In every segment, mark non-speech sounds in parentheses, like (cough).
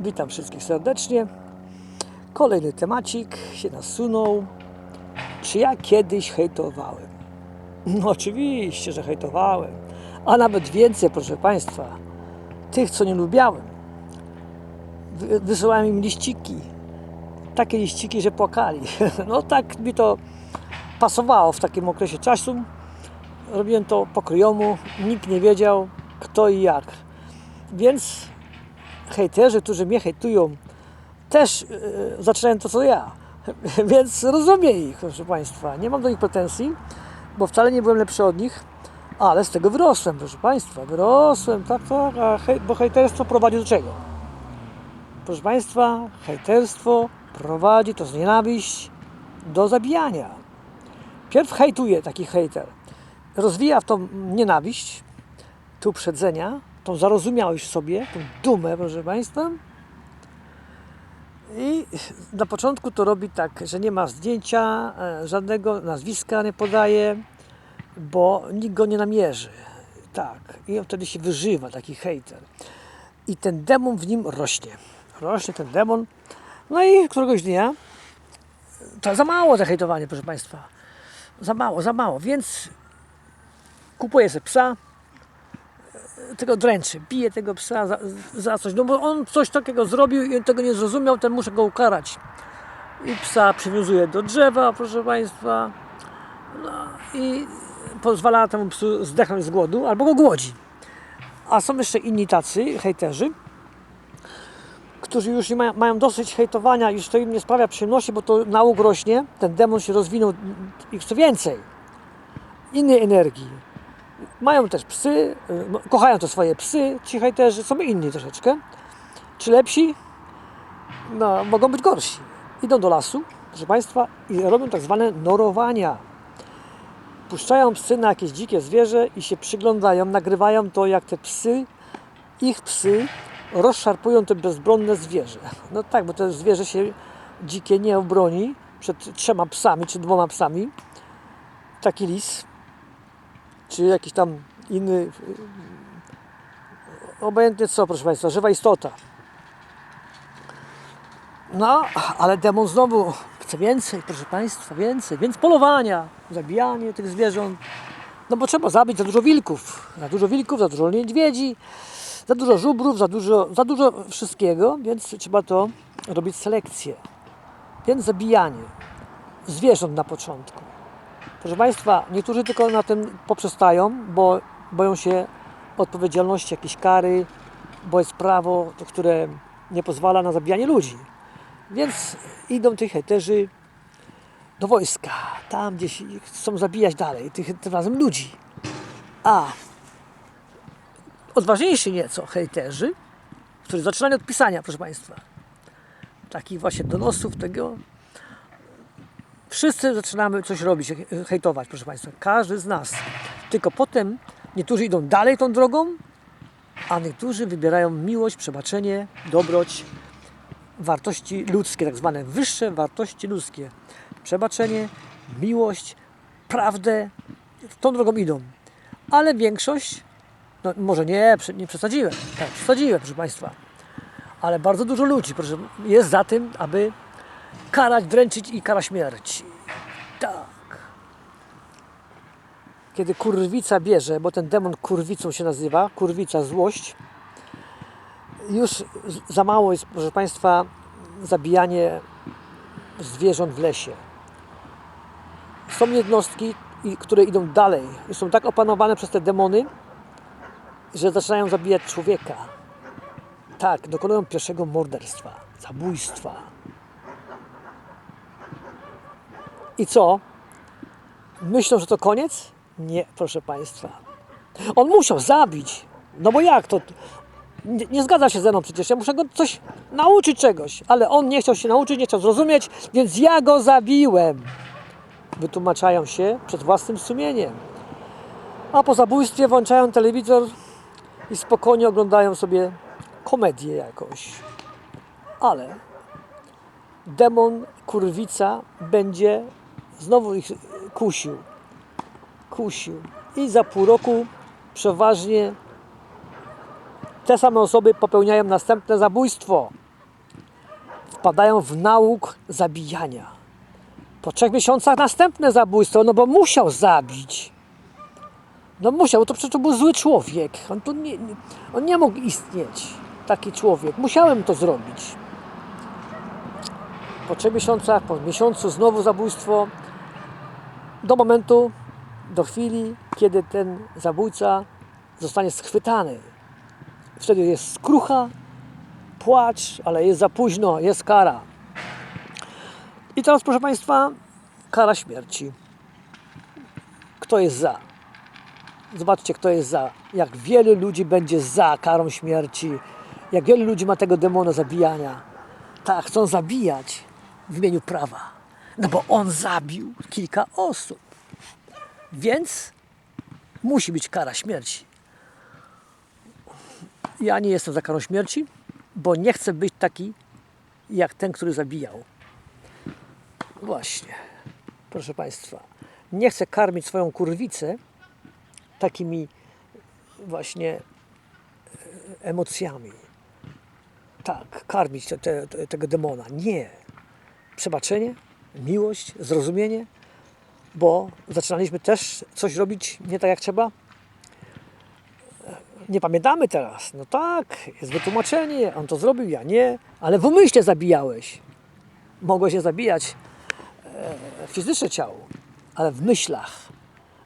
Witam wszystkich serdecznie. Kolejny temacik się nasunął. Czy ja kiedyś hejtowałem? No oczywiście, że hejtowałem. A nawet więcej, proszę Państwa. Tych, co nie lubiałem. Wy- Wysyłałem im liściki. Takie liściki, że płakali. (laughs) No tak mi to pasowało w takim okresie czasu. Robiłem to pokryjomu. Nikt nie wiedział kto i jak. Więc hejterzy, którzy mnie hejtują, też e, zaczynają to co ja. (laughs) Więc rozumiem ich, proszę Państwa. Nie mam do nich pretensji, bo wcale nie byłem lepszy od nich, ale z tego wyrosłem, proszę Państwa. Wyrosłem, tak, tak, a hej, bo hejterstwo prowadzi do czego? Proszę Państwa, hejterstwo prowadzi, to jest nienawiść, do zabijania. Pierw hejtuje taki hejter. Rozwija w tą nienawiść, tu uprzedzenia, tą zarozumiałość w sobie, tą dumę, proszę Państwa. I na początku to robi tak, że nie ma zdjęcia, e, żadnego nazwiska nie podaje, bo nikt go nie namierzy. Tak. I on wtedy się wyżywa, taki hejter. I ten demon w nim rośnie. Rośnie ten demon. No i któregoś dnia to za mało za hejtowanie, proszę Państwa. Za mało, za mało. Więc kupuję sobie psa, tego dręczy, bije tego psa za, za coś, no bo on coś takiego zrobił i on tego nie zrozumiał, ten muszę go ukarać. I psa przywiązuje do drzewa, proszę Państwa, no i pozwala temu psu zdechnąć z głodu albo go głodzi. A są jeszcze inni tacy hejterzy, którzy już mają, mają dosyć hejtowania, już to im nie sprawia przyjemności, bo to nauk rośnie, ten demon się rozwinął i co więcej, innej energii. Mają też psy, y, no, kochają te swoje psy, ci hejterzy, są inni troszeczkę. Czy lepsi? No, mogą być gorsi. Idą do lasu, proszę Państwa, i robią tak zwane norowania. Puszczają psy na jakieś dzikie zwierzę i się przyglądają, nagrywają to, jak te psy, ich psy, rozszarpują to bezbronne zwierzę. No tak, bo to zwierzę się dzikie nie obroni przed trzema psami czy dwoma psami. Taki lis czy jakiś tam inny, y, obojętnie co, proszę Państwa, żywa istota. No, ale demon znowu chce więcej, proszę Państwa, więcej, więc polowania, zabijanie tych zwierząt. No bo trzeba zabić za dużo wilków, za dużo wilków, za dużo niedźwiedzi, za dużo żubrów, za dużo, za dużo wszystkiego, więc trzeba to robić selekcję. Więc zabijanie zwierząt na początku. Proszę Państwa, niektórzy tylko na tym poprzestają, bo boją się odpowiedzialności, jakiejś kary, bo jest prawo, które nie pozwala na zabijanie ludzi. Więc idą tych hejterzy do wojska, tam gdzieś chcą zabijać dalej, tych, tym razem ludzi. A odważniejsi nieco hejterzy, którzy zaczynają od pisania, proszę Państwa, takich właśnie donosów tego, Wszyscy zaczynamy coś robić, hejtować, proszę Państwa. Każdy z nas. Tylko potem niektórzy idą dalej tą drogą, a niektórzy wybierają miłość, przebaczenie, dobroć, wartości ludzkie, tak zwane wyższe wartości ludzkie. Przebaczenie, miłość, prawdę. Tą drogą idą. Ale większość, no może nie, nie przesadziłem, tak, przesadziłem, proszę Państwa. Ale bardzo dużo ludzi proszę, jest za tym, aby karać, dręczyć i kara śmierci. Tak. Kiedy kurwica bierze, bo ten demon kurwicą się nazywa, kurwica, złość, już za mało jest, proszę Państwa, zabijanie zwierząt w lesie. Są jednostki, które idą dalej, są tak opanowane przez te demony, że zaczynają zabijać człowieka. Tak, dokonują pierwszego morderstwa, zabójstwa. I co? Myślą, że to koniec? Nie, proszę Państwa. On musiał zabić. No bo jak to? Nie, nie zgadza się ze mną przecież. Ja muszę go coś nauczyć czegoś. Ale on nie chciał się nauczyć, nie chciał zrozumieć, więc ja go zabiłem. Wytłumaczają się przed własnym sumieniem. A po zabójstwie włączają telewizor i spokojnie oglądają sobie komedię jakąś. Ale demon, kurwica będzie znowu ich kusił. Kusił. I za pół roku przeważnie te same osoby popełniają następne zabójstwo. wpadają w nauk zabijania. Po trzech miesiącach następne zabójstwo, no bo musiał zabić. No musiał, to przecież był zły człowiek. On, tu nie, on nie mógł istnieć, taki człowiek. Musiałem to zrobić. Po trzech miesiącach, po miesiącu znowu zabójstwo. Do momentu, do chwili, kiedy ten zabójca zostanie schwytany. Wtedy jest skrucha, płacz, ale jest za późno, jest kara. I teraz, proszę Państwa, kara śmierci. Kto jest za? Zobaczcie, kto jest za. Jak wielu ludzi będzie za karą śmierci. Jak wielu ludzi ma tego demona zabijania. Tak, chcą zabijać w imieniu prawa. No bo on zabił kilka osób. Więc musi być kara śmierci. Ja nie jestem za karą śmierci, bo nie chcę być taki jak ten, który zabijał. Właśnie, proszę Państwa, nie chcę karmić swoją kurwicę takimi właśnie e, emocjami. Tak, karmić te, te, te, tego demona. Nie. Przebaczenie, miłość, zrozumienie, bo zaczynaliśmy też coś robić nie tak jak trzeba. Nie pamiętamy teraz. No tak, jest wytłumaczenie, on to zrobił, ja nie, ale w umyśle zabijałeś. Mogłeś się zabijać e, fizyczne ciało, ale w myślach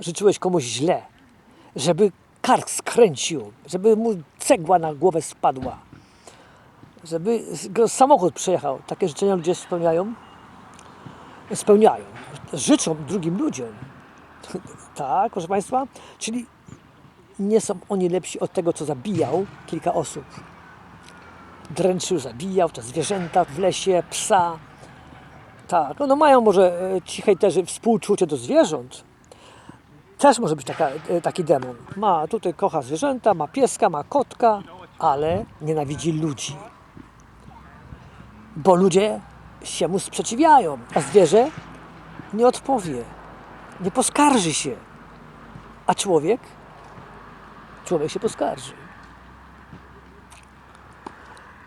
życzyłeś komuś źle, żeby kark skręcił, żeby mu cegła na głowę spadła, żeby samochód przejechał. Takie życzenia ludzie spełniają? Spełniają. Życzą drugim ludziom. tak, proszę Państwa? Czyli nie są oni lepsi od tego, co zabijał kilka osób. Dręczył, zabijał te zwierzęta w lesie, psa. Tak, no, no mają może e, ci hejterzy współczucie do zwierząt. Też może być taka, e, taki demon. Ma tutaj kocha zwierzęta, ma pieska, ma kotka, ale nienawidzi ludzi. Bo ludzie się mu sprzeciwiają, a zwierzę nie odpowie, nie poskarży się. A człowiek? Człowiek się poskarży.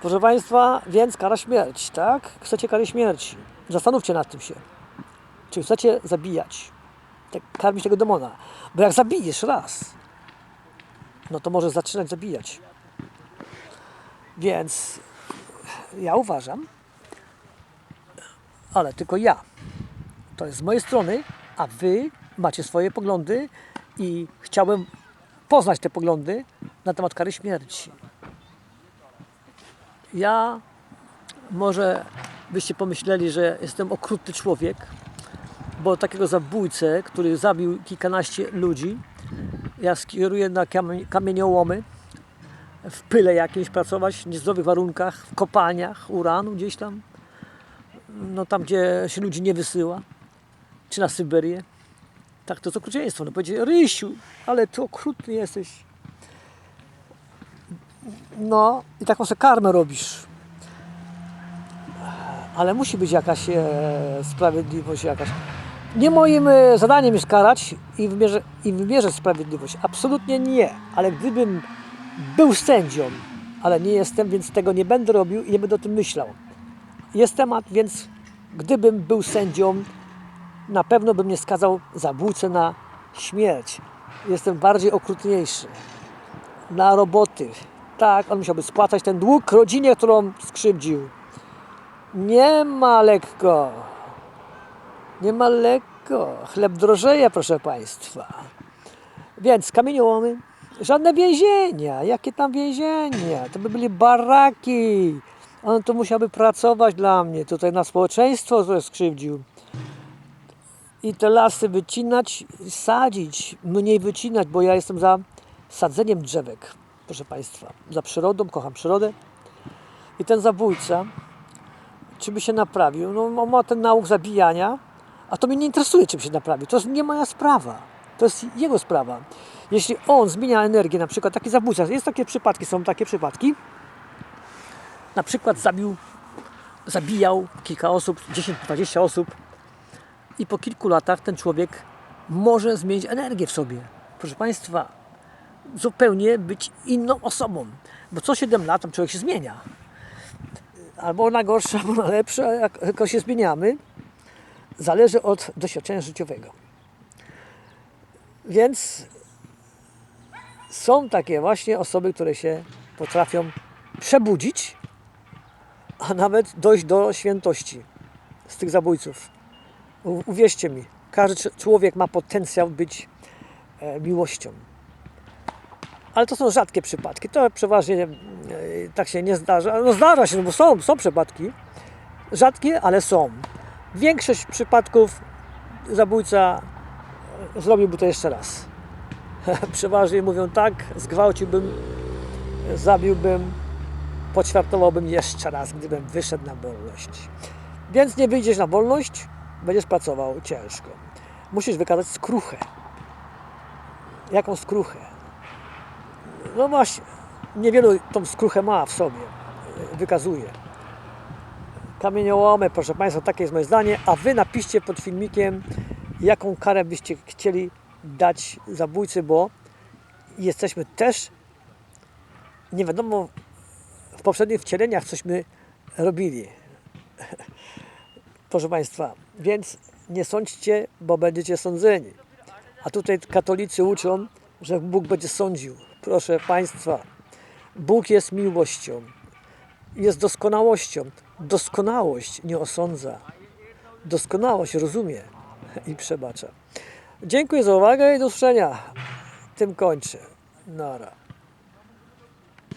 Proszę Państwa, więc kara śmierci, tak? Chcecie kary śmierci. Zastanówcie nad tym się. Czy chcecie zabijać, tak, karmić tego demona? Bo jak zabijesz raz, no to możesz zaczynać zabijać. Więc ja uważam, ale tylko ja. To jest z mojej strony, a Wy macie swoje poglądy i chciałem poznać te poglądy na temat kary śmierci. Ja może byście pomyśleli, że jestem okrutny człowiek, bo takiego zabójcę, który zabił kilkanaście ludzi, ja skieruję na kamie- kamieniołomy, w pyle jakimś pracować, w niezdrowych warunkach, w kopalniach uranu gdzieś tam, no tam, gdzie się ludzi nie wysyła, czy na Syberię. Tak, to jest okrucieństwo. No powiedzieć, Rysiu, ale ty okrutny jesteś. No i taką sobie karmę robisz. Ale musi być jakaś e, sprawiedliwość jakaś. Nie moim e, zadaniem jest karać i wymierzę, i wymierzę sprawiedliwość. Absolutnie nie. Ale gdybym był sędzią, ale nie jestem, więc tego nie będę robił i nie będę o tym myślał. Jest temat, więc gdybym był sędzią, na pewno bym nie skazał zabójcę na śmierć. Jestem bardziej okrutniejszy. Na roboty. Tak, on musiałby spłacać ten dług rodzinie, którą skrzywdził. Nie ma lekko. Nie ma lekko. Chleb drożeje, proszę Państwa. Więc kamieniołomy, żadne więzienia. Jakie tam więzienia? To by byli baraki. On tu musiałby pracować dla mnie, tutaj na społeczeństwo, które skrzywdził. I te lasy wycinać, sadzić, mniej wycinać, bo ja jestem za sadzeniem drzewek, proszę Państwa. Za przyrodą, kocham przyrodę. I ten zabójca, czy by się naprawił? No, on ma ten nauk zabijania, a to mnie nie interesuje, czy by się naprawił. To jest nie moja sprawa. To jest jego sprawa. Jeśli on zmienia energię, na przykład taki zabójca, jest takie przypadki, są takie przypadki, na przykład zabił, zabijał kilka osób, 10-20 osób i po kilku latach ten człowiek może zmienić energię w sobie. Proszę Państwa, zupełnie być inną osobą. Bo co 7 lat tam człowiek się zmienia. albo na gorsze, albo na lepsze, jak się zmieniamy, zależy od doświadczenia życiowego. Więc są takie właśnie osoby, które się potrafią przebudzić, a nawet dojść do świętości z tych zabójców. Uwierzcie mi, każdy człowiek ma potencjał być e, miłością. Ale to są rzadkie przypadki. To przeważnie e, tak się nie zdarza. No zdarza się, no bo są, są przypadki. Rzadkie, ale są. Większość przypadków zabójca e, zrobiłby to jeszcze raz. (laughs) Przeważnie mówią tak, zgwałciłbym, zabiłbym, poćwiartowałbym jeszcze raz, gdybym wyszedł na wolność. Więc nie wyjdziesz na wolność, będziesz pracował ciężko. Musisz wykazać skruchę. Jaką skruchę? No właśnie, niewielu tą skruchę ma w sobie, wykazuje. Kamieniołomy, proszę Państwa, takie jest moje zdanie, a Wy napiszcie pod filmikiem, jaką karę byście chcieli dać zabójcy, bo jesteśmy też, nie wiadomo, w poprzednich wcieleniach cośmy robili. (laughs) Proszę Państwa, więc nie sądźcie, bo będziecie sądzeni. A tutaj katolicy uczą, że Bóg będzie sądził. Proszę Państwa, Bóg jest miłością, jest doskonałością. Doskonałość nie osądza. Doskonałość rozumie i przebacza. Dziękuję za uwagę i do usłyszenia. Tym kończę. Nara.